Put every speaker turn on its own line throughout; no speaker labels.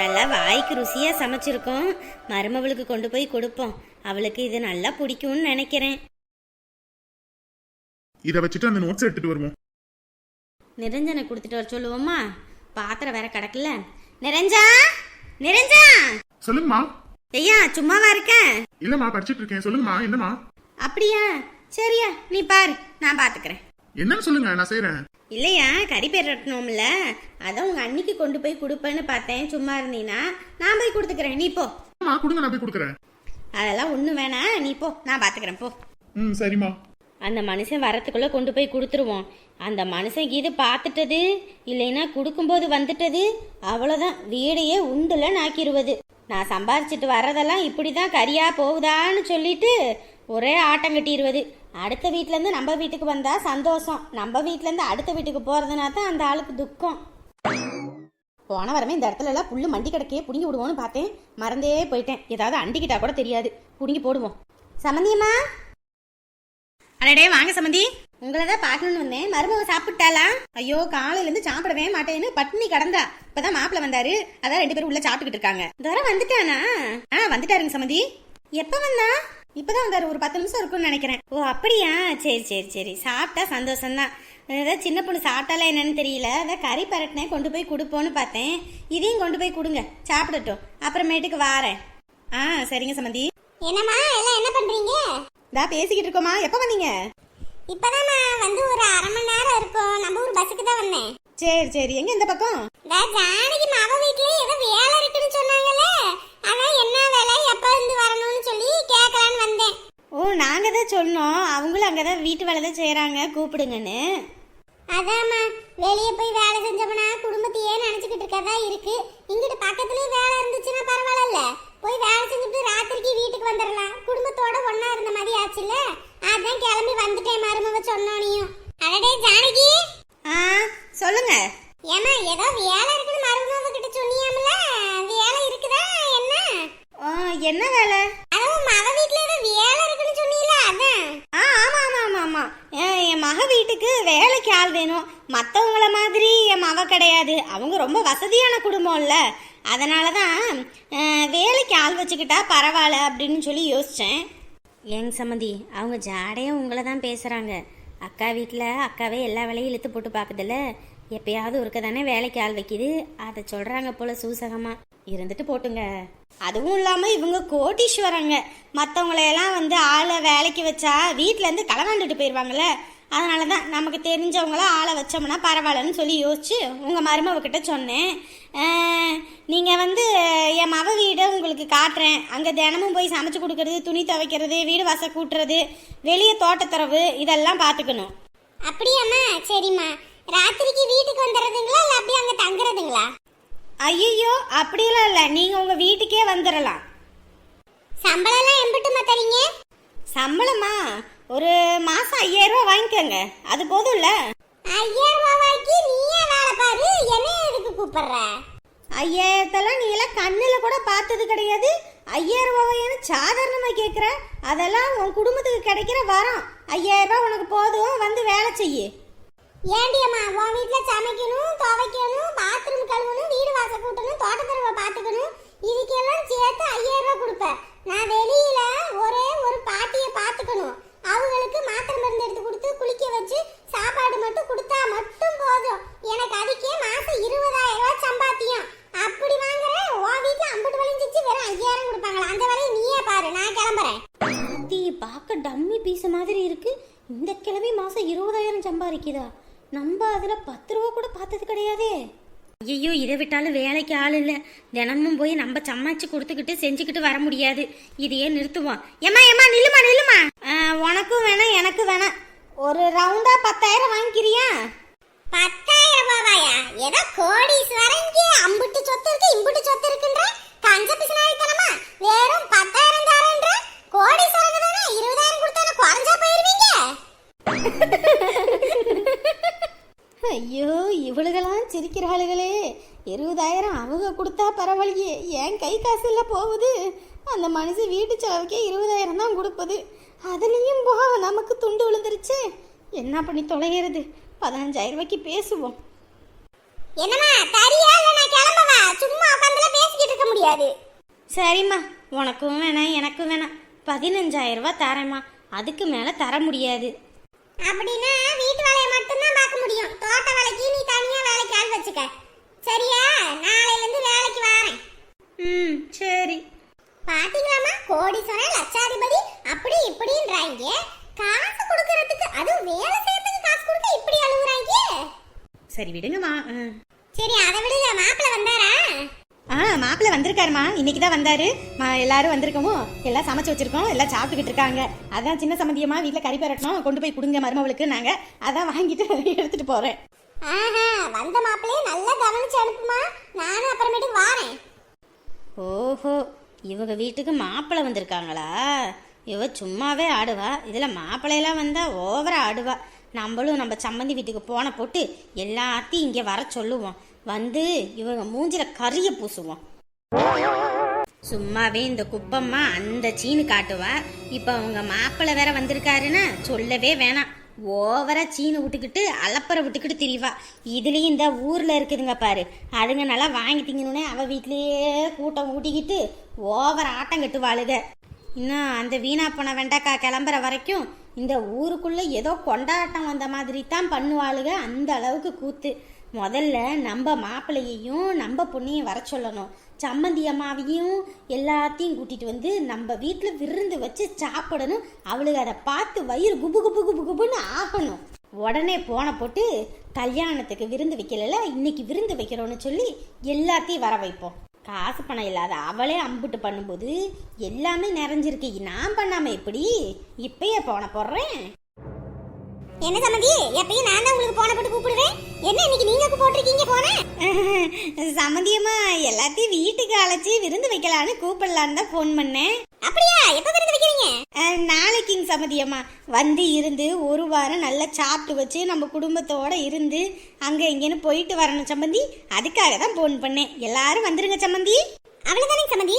நல்லா வாய்க்கு ருசியாக சமைச்சிருக்கோம். மருமவளுக்கு கொண்டு போய் கொடுப்போம். அவளுக்கு இது நல்லா பிடிக்கும்னு நினைக்கிறேன்.
இதை வச்சுட்டு அந்த நோட்ஸ் எடுத்துட்டு வருவோம்.
நிரஞ்சனை கொடுத்துட்டு வர சொல்லுவோமா பாத்திரம் வேற கிடக்குல நிரஞ்சா? நிரஞ்சா?
சொல்லுங்கம்மா.
ஐயா சும்மாவா இருக்கேன்
இல்லம்மா படிச்சிட்டு இருக்கேன். சொல்லுங்கம்மா என்னம்மா?
அப்படியா? சரியா நீ பாரு நான் பாத்துக்கிறேன்.
என்னன்னு சொல்லுங்க நான் செய்றேன்.
இல்லையா? கறி பெரட்டணும்ல அதான் உங்க அன்னிக்கு கொண்டு போய் கொடுப்பேன்னு பார்த்தேன். சும்மா இருந்தீன்னா நான் போய் கொடுத்துக்கிறேன். நீ போ.
கொடுங்க நான் போய் கொடுக்குறேன்.
அதெல்லாம் ஒன்றும் வேணாம். நீ போ. நான் பாத்துக்கிறேன். போ.
ம் சரிம்மா.
அந்த மனுஷன் வரத்துக்குள்ள கொண்டு போய் கொடுத்துருவோம். அந்த மனுஷன் இது பார்த்துட்டது இல்லைன்னா கொடுக்கும்போது வந்துட்டது அவ்வளோதான் வீடையே உண்டுல நாக்கிருவது நான் சம்பாரிச்சிட்டு வர்றதெல்லாம் இப்படி தான் கரியா போகுதான்னு சொல்லிட்டு ஒரே ஆட்டம் கட்டிடுவது அடுத்த வீட்டிலேருந்து நம்ம வீட்டுக்கு வந்தா சந்தோஷம். நம்ம வீட்டிலேருந்து அடுத்த வீட்டுக்கு போகிறதுனா தான் அந்த ஆளுக்கு துக்கம். போன வரமே இந்த இடத்துல எல்லாம் புல்லு மண்டி கிடக்கையே புடுங்கி விடுவோன்னு பார்த்தேன். மறந்தே போயிட்டேன். ஏதாவது அண்டிக்கிட்டா கூட தெரியாது. புடுங்கி போடுவோம். சமந்தியம்மா அடடே வாங்க சமந்தி. உங்களை தான் பார்க்கணும்னு வந்தேன். மருமக சாப்பிட்டாளா? ஐயோ காலையில இருந்து சாப்பிடவே மாட்டேன்னு பட்னி கடந்தா. இப்பதான் மாப்பிள்ள வந்தாரு. அதான் ரெண்டு பேரும் உள்ள சாப்பிட்டுக்கிட்டு இருக்காங்க. தர வந்துட்டானா? ஆ வந்துட்டாருங்க சமந்தி. எப்ப வந்தா? இப்பதான் வந்தாரு. ஒரு பத்து நிமிஷம் இருக்கும்னு நினைக்கிறேன். ஓ அப்படியா? சரி சரி சரி. சாப்பிட்டா சந்தோஷம்தான். ஏதாவது சின்ன பொண்ணு சாப்பிட்டாலா என்னன்னு தெரியல. அதான் கறி பரட்டினே கொண்டு போய் கொடுப்போன்னு பார்த்தேன். இதையும் கொண்டு போய் கொடுங்க. சாப்பிடட்டும். அப்புறமேட்டுக்கு வாரேன். ஆ சரிங்க சமந்தி.
என்னம்மா எல்லாம் என்ன பண்றீங்க?
இதா பேசிக்கிட்டு இருக்கோமா எப்போ வந்தீங்க?
இப்பதான் நான் வந்து ஒரு அரை மணி நேரம் இருக்கும். நம்ம ஊர் பஸ்ஸுக்கு தான் வந்தேன்.
சரி சரி. எங்க இந்த பக்கம்?
ஜானகி மாவ வீட்லயே ஏதோ வேலை இருக்குன்னு சொன்னாங்கல்ல அதான் என்ன வேலை? எப்ப இருந்து வரணும்னு சொல்லி கேட்கலான்னு வந்தேன்.
ஓ நாங்க தான் சொன்னோம். அவங்களும் அங்கே தான் வீட்டு வேலை தான் செய்கிறாங்க கூப்பிடுங்கன்னு.
அதாம்மா வெளியே போய் வேலை செஞ்சோம்னா குடும்பத்தையே நினைச்சுக்கிட்டு இருக்கதா இருக்கு. இங்கிட்டு பக்கத்துலயே வேலை இருந்துச்சுன்னா பரவாயில்ல. போய் வேலை செஞ்சுட்டு ராத்திரிக்கு வீட்டுக்கு வந்துடலாம். குடும்பத்தோட ஒண்ணா இருந்த மாதிரி ஆச்சுல்ல? அதான் கிளம்பி வந்துட்டேன் மருமவ சொன்னோனையும். அடடே ஜானகி!
ஆ சொல்லுங்க.
ஏமா ஏதோ வேலை இருக்குன்னு மருமவ கிட்ட சொன்னியாமல என்ன
வேலை?
அதுவும் மக வீட்ல ஏதோ வேலை இருக்குன்னு சொன்னீல அதான்.
ஆ ஆமாம் ஆமாம் ஆமாம் ஆமாம் என் மக வீட்டுக்கு வேலைக்கு ஆள் வேணும். மற்றவங்கள மாதிரி என் மக கிடையாது. அவங்க ரொம்ப வசதியான குடும்பம்ல அதனால தான் வேலைக்கு ஆள் வச்சுக்கிட்டா பரவாயில்ல அப்படின்னு சொல்லி யோசித்தேன் எங்க சம்மந்தி அவங்க ஜாடையும் உங்களை தான் பேசுகிறாங்க அக்கா வீட்டில் அக்காவே எல்லா வேலையும் இழுத்து போட்டு பார்க்குதுல்ல எப்பயாவது ஒருக்க தானே வேலைக்கு ஆள் வைக்கிது. அதை சொல்கிறாங்க போல சூசகமாக இருந்துட்டு போட்டுங்க. அதுவும் இல்லாமல் இவங்க கோட்டீஸ்வரங்க மற்றவங்களையெல்லாம் வந்து ஆளை வேலைக்கு வச்சா வீட்டிலேருந்து களவாண்டுட்டு போயிடுவாங்கல்ல அதனால தான் நமக்கு தெரிஞ்சவங்கள ஆளை வச்சோம்னா பரவாயில்லன்னு சொல்லி யோசிச்சு உங்கள் மருமவக்கிட்ட சொன்னேன். நீங்கள் வந்து என் மவ வீடை உங்களுக்கு காட்டுறேன். அங்கே தினமும் போய் சமைச்சு கொடுக்கறது துணி துவைக்கிறது வீடு வாசல் கூட்டுறது வெளியே தோட்டத்துறவு இதெல்லாம் பார்த்துக்கணும்
அப்படியாம்மா. சரிம்மா. ராத்திரிக்கு வீட்டுக்கு வந்துடுறதுங்களா இல்ல அப்படியே அங்க தங்குறதுங்களா?
ஐயோ அப்படியெல்லாம் இல்லை. நீங்கள் உங்கள் வீட்டுக்கே வந்துடலாம்.
சம்பளம் எல்லாம் எம்பிட்டுமா தரீங்க?
சம்பளமா? ஒரு மாதம் ஐயாயிரம் ரூபா வாங்கிக்கோங்க. அது போதும்ல
ஐயாயிரம் ரூபாய்க்கு நீயே வேலை பாரு. என்ன எதுக்கு கூப்பிடுற?
ஐயாயிரத்தெல்லாம் நீ எல்லாம் கண்ணில் கூட பார்த்தது கிடையாது. ஐயாயிரம் ரூபாய்னு சாதாரணமாக கேட்குற அதெல்லாம் உன் குடும்பத்துக்கு கிடைக்கிற வரம். ஐயாயிரம் ரூபாய் உனக்கு போதும். வந்து வேலை செய்யு.
ஏண்டியம்மா உன் வீட்டில் சமைக்கணும் துவைக்கணும் பாத்ரூம் கழுவணும் வீடு வாசல் கூட்டணும் தோட்டத்தருவ பார்த்துக்கணும். இதுக்கெல்லாம் சேர்த்து ஐயாயிரம் ரூபாய் கொடுப்பேன் நான் வெளியில ஒரே ஒரு பாட்டியை பார்த்துக்கணும்
ஐயோ இதை விட்டாலும் வேலைக்கு ஆள் இல்லை. தினமும் போய் நம்ம சமைச்சு கொடுத்துக்கிட்டு செஞ்சுக்கிட்டு வர முடியாது. இதையே நிறுத்துவோம். ஏமா ஏமா நில்லுமா நில்லுமா? உனக்கும் வேணாம் எனக்கு வேணாம். ஒரு ரவுண்டா பத்தாயிரம் வாங்கிக்கிறியா?
பத்தாயிரம் ரூபாயா? ஏதோ கோடீஸ்வரன் இங்கே அம்புட்டு சொத்து இருக்கு இம்புட்டு சொத்து இருக்குன்ற? கஞ்ச பிசினாரித்தனமா? வெறும் பத்தாயிரம் தாரன்ற? கோடீஸ்வரன் தானே இருபதாயிரம் கொடுத்தா குறைஞ்சா போயிருவீங்க?
ஐயோ இவளுகெல்லாம் சிரிக்கிறாளுகளே. இருபதாயிரம் அவங்க கொடுத்தா பரவாயில்லையே. ஏன் கை காசுல போகுது? அந்த மனுஷன் வீட்டு செலவுக்கே இருபதாயிரம் தான் கொடுப்பது. அதுலேயும் போ நமக்கு துண்டு விழுந்துருச்சே. என்ன பண்ணி தொலைகிறது? பதினஞ்சாயிரம் ரூபாய்க்கு பேசுவோம்.
என்னம்மா தரியா இல்ல நான் கிளம்பவா? சும்மா உட்காந்துல பேசிட்டு முடியாது.
சரிம்மா உனக்கும் வேணாம் எனக்கும் வேணாம். பதினஞ்சாயிரம் ரூபாய் தரேம்மா. அதுக்கு மேலே தர முடியாது.
அப்படின்னா வீட்டு வேலையை மட்டும்தான் பார்க்க முடியும். தோட்ட வேலைக்கு நீ தனியா வேலைக்கு ஆள் வச்சுக்க. சரியா? நாளையில இருந்து வேலைக்கு வரேன்.
ம் சரி.
பாத்தீங்களாமா கோடீஸ்வரன் லட்சாதிபதி அப்படி இப்படின்றாங்க. காசு கொடுக்கறதுக்கு அதுவும் வேலை செய்யறதுக்கு காசு கொடுக்க இப்படி அழுகுறாங்க?
சரி விடுங்கம்மா.
சரி அதை விடுங்க. மாப்பிள்ள வந்தாரா?
ஆ மாப்பிள்ளை வந்திருக்காருமா. இன்னைக்கு தான் வந்தாரு. மா எல்லாரும் வந்திருக்கோமோ எல்லாம் சமைச்சு வச்சிருக்கோம் எல்லாம் சாப்பிட்டுக்கிட்டு இருக்காங்க. அதான் சின்ன சம்மந்தியமா வீட்டில் கறி பெரட்டணும் கொண்டு போய் கொடுங்க மருமவளுக்கு நாங்கள் அதான் வாங்கிட்டு எடுத்துட்டு போகிறேன்
ஆஹா வந்த மாப்பிள்ளைய நல்லா கவனிச்சு அனுப்புமா. நானும் அப்புறமேட்டுக்கு வாரேன்.
ஓஹோ இவங்க வீட்டுக்கு மாப்பிள்ளை வந்திருக்காங்களா? இவ சும்மாவே ஆடுவா. இதில் மாப்பிள்ளையெல்லாம் வந்தால் ஓவரா ஆடுவா. நம்மளும் நம்ம சம்மந்தி வீட்டுக்கு போன போட்டு எல்லாத்தையும் இங்கே வர சொல்லுவோம். வந்து இவங்க மூஞ்சில கறியை பூசுவோம். சும்மாவே இந்த குப்பம்மா அந்த சீனு காட்டுவா. இப்போ அவங்க மாப்பிள்ளை வேற வந்திருக்காருன்னா சொல்லவே வேணாம். ஓவரா சீனு விட்டுக்கிட்டு அலப்பறை விட்டுக்கிட்டு திரிவா. இதுலயும் இந்த ஊர்ல இருக்குதுங்க பாரு. அதுங்க நல்லா வாங்கி திங்கணுன்னே அவ வீட்லயே கூட்டம் ஊட்டிக்கிட்டு ஓவர் ஆட்டம் கட்டுவாளுக. இன்னும் அந்த வீணா போன வெண்டைக்கா கிளம்புற வரைக்கும் இந்த ஊருக்குள்ள ஏதோ கொண்டாட்டம் வந்த மாதிரி தான் பண்ணுவாளுக அந்த அளவுக்கு கூத்து. முதல்ல நம்ம மாப்பிள்ளையையும் நம்ம பொண்ணையும் வர சொல்லணும். சம்மந்தி அம்மாவையும் எல்லாத்தையும் கூட்டிட்டு வந்து நம்ம வீட்டில் விருந்து வச்சு சாப்பிடணும். அவளுக்கு அதை பார்த்து வயிறு குபு குபு குபு குபுன்னு ஆகணும். உடனே போன போட்டு கல்யாணத்துக்கு விருந்து வைக்கல இன்னைக்கு விருந்து வைக்கிறோன்னு சொல்லி எல்லாத்தையும் வர வைப்போம். காசு பணம் இல்லாத அவளே அம்புட்டு பண்ணும்போது எல்லாமே நிறைஞ்சிருக்கு. நான் பண்ணாம எப்படி? இப்பயே போன போடுறேன்
என்ன சம்மந்தி? எப்பயும் நான் தான் உங்களுக்கு போன போட்டு கூப்பிடுவேன். என்ன இன்னைக்கு நீங்க போட்டிருக்கீங்க போன?
சம்மந்தியமா எல்லாத்தையும் வீட்டுக்கு அழைச்சி விருந்து வைக்கலான்னு கூப்பிடலான்னு தான் ஃபோன் பண்ணேன்.
அப்படியா? எப்ப விருந்து வைக்கிறீங்க?
நாளைக்குங்க சம்மதியம்மா வந்து இருந்து ஒரு வாரம் நல்லா சாப்பிட்டு வச்சு நம்ம குடும்பத்தோட இருந்து அங்கே இங்கேன்னு போயிட்டு வரணும் சம்மந்தி அதுக்காக தான் ஃபோன் பண்ணேன். எல்லாரும் வந்துருங்க சம்மந்தி
அவ்வளவுதானே சம்மந்தி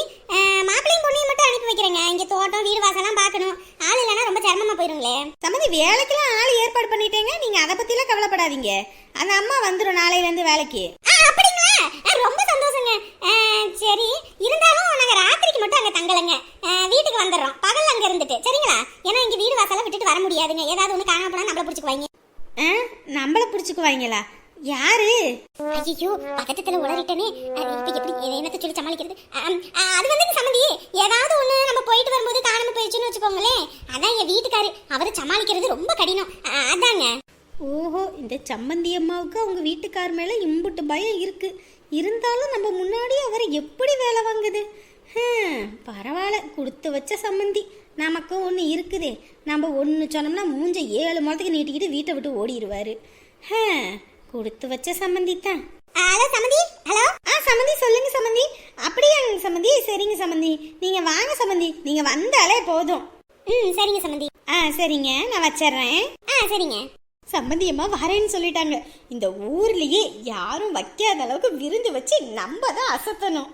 மாப்பிள்ளையும் பொண்ணையும் மட்டும் அனுப்பி வைக்கிறேங்க. இங்க தோட்டம் வீடு வாசலாம் பார்க்கணும். ஆள் இல்லைன்னா ரொம்ப சிரமமா போயிருங்களே.
சம்மந்தி வேலைக்கெல்லாம் ஆள் ஏற்பாடு பண்ணிட்டேங்க. நீங்கள் அதை பற்றிலாம் கவலைப்படாதீங்க. அந்த அம்மா வந்துடும் நாளையிலேருந்து வேலைக்கு.
அப்படிங்களா? ரொம்ப சந்தோஷங்க. சரி இருந்தாலும் நாங்க ராத்திரிக்கு மட்டும் அங்க தங்கலைங்க ஆ, வீட்டுக்கு வந்துடுறோம் பகல் அங்க இருந்துட்டு சரிங்களா ஏன்னா இங்க வீடு வாசல விட்டுட்டு வர முடியாதுங்க ஏதாவது ஒண்ணு காணாம போனா நம்மள பிடிச்சுக்குவாங்க
ஆ பிடிச்சிக்குவாங்களா யாரு?
ஐயோ பக்கத்துல உளறிட்டனே. இப்ப எப்படி என்னத்த சொல்லி சமாளிக்கிறது? அது வந்து சம்மந்தி ஏதாவது ஒண்ணு நம்ம போயிட்டு வரும்போது காணாம போயிடுச்சுன்னு வச்சுக்கோங்களேன். அதான் என் வீட்டுக்காரு. அவரை சமாளிக்கிறது ரொம்ப கடினம். அதாங்க.
ஓஹோ இந்த சம்மந்தி அம்மாவுக்கு அவங்க வீட்டுக்கார் மேலே இம்புட்டு பயம் இருக்கு. இருந்தாலும் நம்ம முன்னாடி அவரை எப்படி வேலை வாங்குது? பரவாயில்ல கொடுத்து வச்ச சம்மந்தி. நமக்கு ஒன்று இருக்குதே. நம்ம ஒன்று சொன்னோம்னா மூஞ்ச ஏழு முளத்துக்கு நீட்டிக்கிட்டு வீட்டை விட்டு ஓடிடுவாரு. கொடுத்து வச்ச சம்மந்தி தான்
ஆ, ஹலோ சம்மந்தி ஹலோ
ஆ சம்மந்தி சொல்லுங்க சம்மந்தி அப்படியாங்க சம்மந்தி சரிங்க சம்மந்தி நீங்கள் வாங்க சம்மந்தி நீங்கள் வந்தாலே போதும்
ம் சரிங்க சம்மந்தி
ஆ சரிங்க நான் வச்சிடுறேன்
ஆ சரிங்க
சம்மந்தியம்மா வரேன்னு சொல்லிட்டாங்க இந்த ஊர்லயே யாரும் வைக்காத அளவுக்கு விருந்து வச்சு நம்ம தான் அசத்தணும்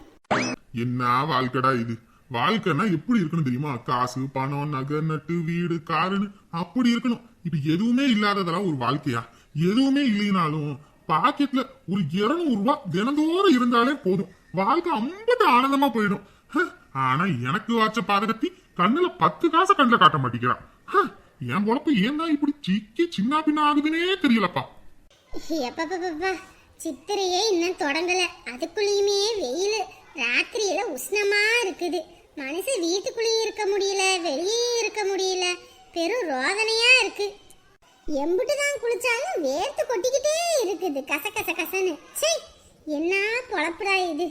என்ன வாழ்க்கைடா இது வாழ்க்கைனா எப்படி இருக்கணும் தெரியுமா காசு பணம் நகை நட்டு வீடு காருன்னு அப்படி இருக்கணும் இப்ப எதுவுமே இல்லாததெல்லாம் ஒரு வாழ்க்கையா எதுவுமே இல்லைனாலும் பாக்கெட்ல ஒரு இருநூறு ரூபாய் தினந்தோறும் இருந்தாலே போதும். வாழ்க்கை அம்பட்டு ஆனந்தமா போயிடும். ஹ, ஆனா எனக்கு வாச்ச பாதகத்தி கண்ணுல பத்து காசை கண்ணுல காட்ட மாட்டேங்கிறான். ஹ, என் பொழப்பு ஏன் தான் இப்படி சிக்கி சின்ன பின்ன ஆகுதுன்னே தெரியலப்பா.
சித்திரையே இன்னும் தொடங்கல. அதுக்குள்ளேயுமே வெயில். ராத்திரியில உஷ்ணமா இருக்குது. மனசு வீட்டுக்குள்ளேயும் இருக்க முடியல வெளியே இருக்க முடியல. பெரும் ரோதனையா இருக்கு. எம்புட்டு தான் குளிச்சாலும் வேர்த்து கொட்டிக்கிட்டே இருக்குது. கச கச கசன்னு. சே என்ன பொழப்புடா இது?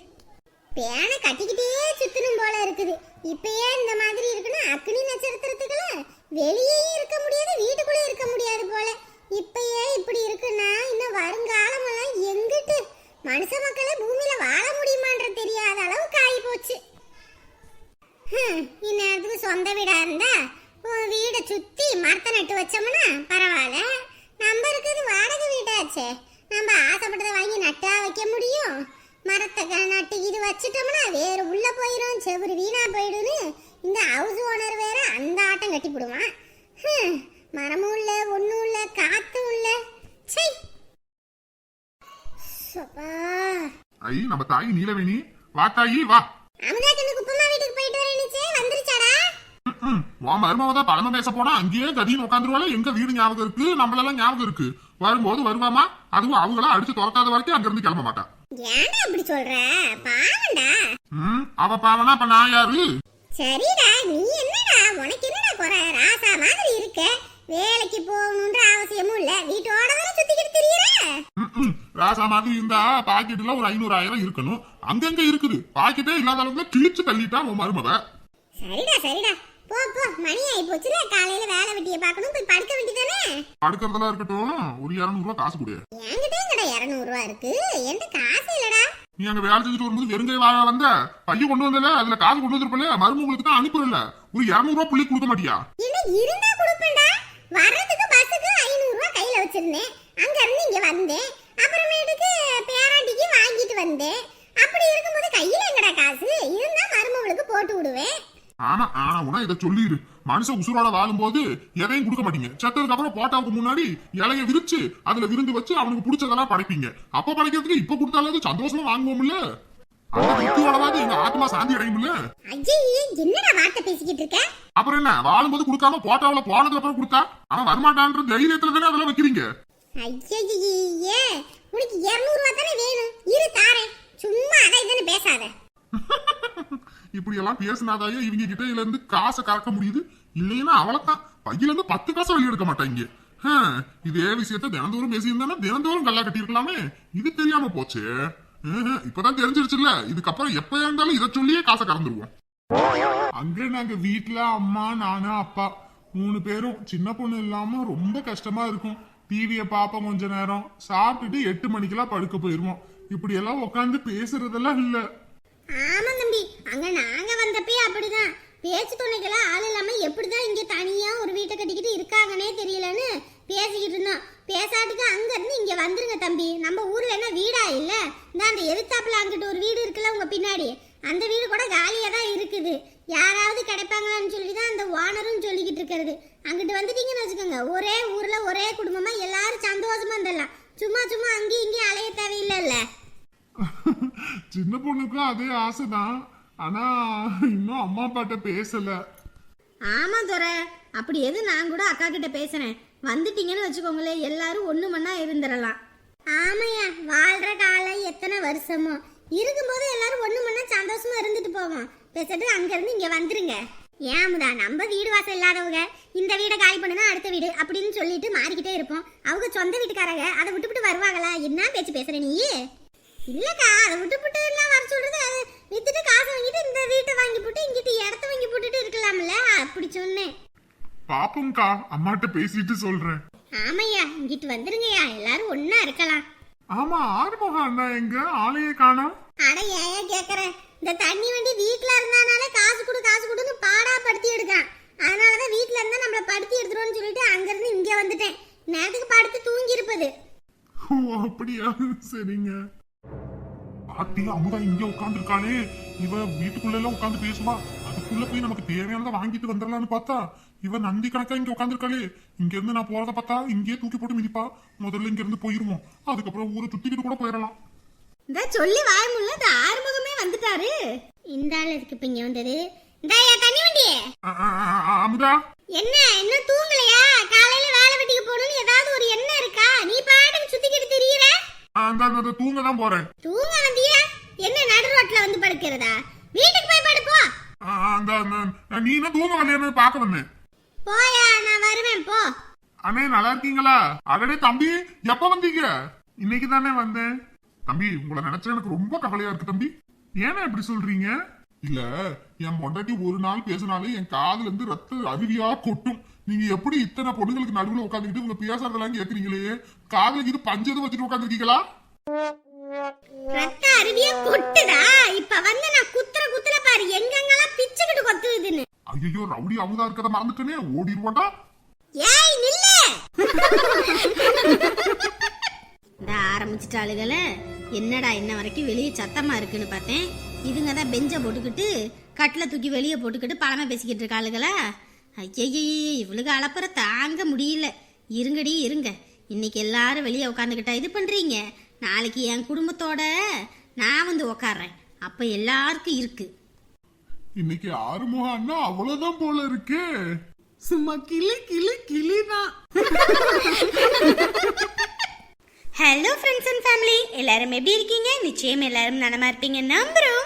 பேனை கட்டிக்கிட்டே சுத்தணும் போல இருக்குது. இப்பயே இந்த மாதிரி இருக்குன்னா அக்னி நட்சத்திரத்துக்குள்ள வெளியே இருக்க முடியாது வீட்டுக்குள்ளே இருக்க முடியாது போல. இப்பயே இப்படி இருக்குன்னா இன்னும் வருங்காலமெல்லாம் எங்கிட்டு? மனுஷ மக்களே பூமியில வாழ முடியுமான்ற தெரியாத அளவுக்கு ஆகி போச்சு இந்நேரத்துக்கு சொந்த வீடா இருந்தா வீடை சுத்தி மரத்தை நட்டு வச்சோம்னா பரவாயில்ல. நம்ம இருக்கிறது வாடகை வீடாச்சே. நம்ம ஆசைப்பட்டதை வாங்கி நட்டா வைக்க முடியும். மரத்தை நட்டு இது வச்சிட்டோம்னா வேறு உள்ள போயிடும் செவுரு வீணா போயிடும்னு இந்த ஹவுஸ் ஓனர் வேற அந்த ஆட்டம் கட்டி போடுவான். மரமும் இல்ல ஒண்ணும் இல்ல காத்தும் இல்ல. சை
ஐ நம்ம தாய் நீலவேணி. வா தாயி வா. உன் மருமவ தான் பழமை பேச போனா அங்கேயே கதின்னு உட்காந்துருவாள். எங்க வீடு ஞாபகம் இருக்கு? நம்மளெல்லாம் ஞாபகம் இருக்கு. வரும்போது வருவாமா? அதுவும் அவங்களா அடிச்சு துரத்தாத வரைக்கும் அங்க இருந்து கிளம்ப மாட்டா.
ஏன்டா சொல்ற?
ம் அவ பாவனா அப்ப நான் யாரு?
சரிடா நீ என்னடா? உனக்கு என்னடா குறை? ராசா மாதிரி இருக்க. வேலைக்கு போகணுன்ற அவசியமும் இல்ல. வீட்டோட தானே சுத்திக்கிட்டு திரியற.
ராசா மாதிரி இருந்தா பாக்கெட்ல ஒரு ஐநூறு ஆயிரம் இருக்கணும். அங்கங்க இருக்குது. பாக்கெட்டே இல்லாத அளவுக்கு கிழிச்சு தள்ளிட்டா உன் மருமவ.
சரிடா சரிடா. போ போ. மணி ஆயி போச்சுல. காலையில வேலை வெட்டிய பார்க்கணும். போய் படுக்க வேண்டியதானே?
அடுக்கிறதெல்லாம் இருக்கட்டும். ஒரு இருநூறு ரூபாய் காசு கொடு.
என்கிட்ட எங்கடா இருக்கு. என்கிட்ட காசு இல்லடா.
நீ அங்க வேலை செஞ்சுட்டு வரும்போது வெறுங்கை வாழ வந்த பையன் கொண்டு வந்தல அதுல காசு கொண்டு வந்திருப்பல மருமகளுக்கு தான் அனுப்பல ஒரு இருநூறு ரூபாய் புள்ளி கொடுக்க மாட்டியா?
என்ன இருந்தா கொடுப்பேன்டா. வர்றதுக்கு பஸ்ஸுக்கு ஐநூறு ரூபா கையில வச்சிருந்தேன். அங்க இருந்து இங்க வந்தேன். அப்புறமேட்டுக்கு பேராண்டிக்கு வாங்கிட்டு வந்தேன். அப்படி இருக்கும்போது கையில எங்கடா காசு? இருந்தா மருமகளுக்கு போட்டு விடுவேன்.
ஆனா ஆனா உனா இதை சொல்லிடு மனுஷன் உசுரோட வாழும்போது எதையும் கொடுக்க மாட்டீங்க. செத்ததுக்கு அப்புறம் போட்டாவுக்கு முன்னாடி இலைய விரிச்சு அதுல விருந்து வச்சு அவனுக்கு பிடிச்சதெல்லாம் படைப்பீங்க. அப்ப படைக்கிறதுக்கு இப்ப கொடுத்தாலும் சந்தோஷமா வாங்குவோம்ல? எங்க ஆத்மா சாந்தி அடையும்ல?
என்னடா வார்த்தை பேசிக்கிட்டு இருக்க?
அப்புறம் என்ன? வாழும்போது கொடுக்காம போட்டாவுல போனதுக்கு அப்புறம் கொடுத்தா? அவன் வரமாட்டான்ற தைரியத்துல தானே அதெல்லாம் வைக்கிறீங்க?
ஐயே உனக்கு இருநூறு ரூபா தானே வேணும். இரு தாரேன். சும்மா அதை இதுன்னு பேசாத.
இப்படி எல்லாம் பேசினாதாயே இவங்க கிட்ட இதுல இருந்து காசை கறக்க முடியுது? இல்லைன்னா அவ்வளவுதான் பையில இருந்து பத்து காசை வெளியே எடுக்க மாட்டாங்க இதே விஷயத்த தினந்தோறும் பேசியிருந்தானா தினந்தோறும் கல்லா கட்டியிருக்கலாமே. இது தெரியாம போச்சு. இப்பதான் தெரிஞ்சிருச்சுல்ல. இதுக்கப்புறம் எப்ப இருந்தாலும் இதை சொல்லியே காசை கறந்துருவோம். அங்க நாங்க வீட்டுல அம்மா நானு அப்பா. மூணு பேரும் சின்ன பொண்ணு இல்லாம ரொம்ப கஷ்டமா இருக்கும். டிவிய பாப்போம் கொஞ்ச நேரம். சாப்பிட்டுட்டு எட்டு மணிக்கெல்லாம் படுக்க போயிருவோம். இப்படி எல்லாம் உட்காந்து பேசுறதெல்லாம் இல்ல.
ஆமா தம்பி. அங்க நாங்க வந்தப்பே அப்படிதான். பேச்சு துணைக்கெல்லாம் ஆள் இல்லாம எப்படிதான் இங்க தனியா ஒரு வீட்டை கட்டிக்கிட்டு இருக்காங்கன்னே தெரியலன்னு பேசிக்கிட்டு இருந்தோம். பேசாட்டுக்கு அங்க இருந்து இங்க வந்துருங்க தம்பி. நம்ம ஊர்ல வேணா வீடா இல்ல? இந்த அந்த எதிர்த்தாப்புல அங்கிட்டு ஒரு வீடு இருக்குல்ல உங்க பின்னாடி? அந்த வீடு கூட காலியா தான் இருக்குது. யாராவது கிடைப்பாங்கன்னு சொல்லி தான் அந்த ஓனரும் சொல்லிக்கிட்டு இருக்கிறது. அங்கிட்டு வந்துட்டீங்கன்னு வச்சுக்கோங்க. ஒரே ஊர்ல ஒரே குடும்பமா எல்லாரும் சந்தோஷமா இருந்துடலாம். சும்மா சும்மா அங்கேயும் இங்கேயும் அலைய தேவையில்லைல்ல.
சின்ன பொண்ணுக்கும் அதே ஆசைதான். ஆனா இன்னும் அம்மா அப்பாட்ட பேசல.
ஆமா துரை. அப்படி எது நான் கூட அக்கா கிட்ட பேசுறேன். வந்துட்டீங்கன்னு வச்சுக்கோங்களேன் எல்லாரும் ஒண்ணு மண்ணா இருந்துடலாம்.
ஆமையா வாழ்ற காலம் எத்தனை வருஷமோ? இருக்கும்போது எல்லாரும் ஒண்ணு மண்ணா சந்தோஷமா இருந்துட்டு போவோம். பேசிட்டு அங்க இருந்து இங்க வந்துருங்க. ஏமுதா நம்ம வீடு வாசல் இல்லாதவங்க இந்த வீடை காலி பண்ணுனா அடுத்த வீடு அப்படின்னு சொல்லிட்டு மாறிக்கிட்டே இருப்போம். அவங்க சொந்த வீட்டுக்காரங்க அதை விட்டுவிட்டு வருவாங்களா? என்ன பேச்சு பேசுற நீ? இல்லக்கா அதை விட்டுவிட்டு எல்லாம் வர சொல்றது அது. வித்துட்டு காசு வாங்கிட்டு இந்த வீட்டை வாங்கி போட்டு இங்கிட்டு இடத்த வாங்கி போட்டுட்டு இருக்கலாம்ல அப்படி சொன்னேன்.
பாப்போம்க்கா அம்மாட்ட பேசிட்டு சொல்றேன்.
ஆமையா இங்கிட்டு வந்துருங்கய்யா எல்லாரும் ஒண்ணா இருக்கலாம்.
ஆமா ஆறுமுகம் அண்ணா எங்க? ஆளையே காணோம்
அட ஏன் கேக்குற இந்த தண்ணி வண்டி வீட்ல இருந்தானாலே காசு கொடு காசு கொடுன்னு பாடா படுத்தி எடுக்கான் அதனாலதான் வீட்ல இருந்தா நம்மள படுத்தி எடுத்துருவோம்னு சொல்லிட்டு அங்க இருந்து இங்க வந்துட்டேன். நேரத்துக்கு படுத்து தூங்கி இருப்பது
ஓ அப்படியா? சரிங்க. பாத்தி அமுதா இங்க உட்காந்துருக்காளே இவ வீட்டுக்குள்ள எல்லாம் உட்காந்து பேசுவா. அதுக்குள்ள போய் நமக்கு தேவையானதை வாங்கிட்டு வந்துடலாம்னு பார்த்தா இவ நந்தி கணக்கா இங்க உட்காந்துருக்காளே இங்க இருந்து நான் போறத பார்த்தா இங்கேயே தூக்கி போட்டு மிதிப்பா. முதல்ல இங்க இருந்து போயிருவோம். அதுக்கப்புறம் ஊரை சுத்திக்கிட்டு கூட போயிடலாம்.
இந்த சொல்லி வாய் முல்ல இந்த ஆறுமுகமே வந்துட்டாரு.
இந்த ஆள் எதுக்கு இப்ப இங்க வந்தது? இந்தாயா தண்ணி வண்டி.
அமுதா.
என்ன இன்னும் தூங்கலையா? காலையில வேலை வெட்டிக்கு போகணும்னு ஏதாவது ஒரு எண்ணம் இருக்கா? நீ
அ, அந்த தூங்க தான் போறேன்.
தூங்க வந்தியா என்ன நடு ரோட்ல வந்து படுக்கிறதா? வீட்டுக்கு போய் படுப்போ.
அந்த நீ என்ன தூங்க வரலையான்னு பார்க்க வந்தேன்.
போயா நான் வருவேன் போ.
அண்ணே நல்லா இருக்கீங்களா? அடடே தம்பி எப்ப வந்தீங்க? இன்னைக்கு தானே வந்தேன். தம்பி உங்களை நினைச்சா எனக்கு ரொம்ப கவலையா இருக்கு தம்பி. ஏன்னா இப்படி சொல்றீங்க? இல்ல என் பொண்டாட்டி ஒரு நாள் பேசினாலே என் காதுல இருந்து ரத்த அருவியா கொட்டும். நீங்க எப்படி இத்தனை பொண்ணுங்களுக்கு நடுவுல உட்காந்துக்கிட்டு உங்க பேசுறதெல்லாம் கேக்குறீங்களே? காதுல இது பஞ்சது வச்சுட்டு உட்காந்துருக்கீங்களா
ரத்த அருவியா கொட்டுதா இப்ப வந்து நான் குத்துற குத்துல பாரு எங்கெங்கெல்லாம் பிச்சுக்கிட்டு கொத்துதுன்னு.
ஐயோ ரவுடி அமுதா இருக்கத மறந்துட்டேனே ஓடிடுவாடா
ஏய் நில்லு.
இந்த ஆரம்பிச்சிட்டாளுகள என்னடா இன்ன வரைக்கும் வெளியே சத்தமா இருக்குன்னு பார்த்தேன். இதுங்க தான் பெஞ்சை போட்டுக்கிட்டு கட்டில் தூக்கி வெளியே போட்டுக்கிட்டு பழமை பேசிக்கிட்டு இருக்காளுகளா ஐயையே இவளுக்கு அளப்புற தாங்க முடியல. இருங்கடி இருங்க. இன்னைக்கு எல்லாரும் வெளியே உட்காந்துக்கிட்டா இது பண்றீங்க? நாளைக்கு என் குடும்பத்தோட நான் வந்து உக்காடுறேன் அப்ப எல்லாருக்கும் இருக்கு.
இன்னைக்கு ஆறுமுகம் அண்ணா அவ்வளவுதான் போல இருக்கே.
சும்மா கிளி கிளி கிளிதான்
ஹலோ ஃப்ரெண்ட்ஸ் அண்ட் ஃபேமிலி எல்லாரும் எப்படி இருக்கீங்க? நிச்சயம் எல்லாரும் நலமா இருப்பீங்க. நம்புறோம்.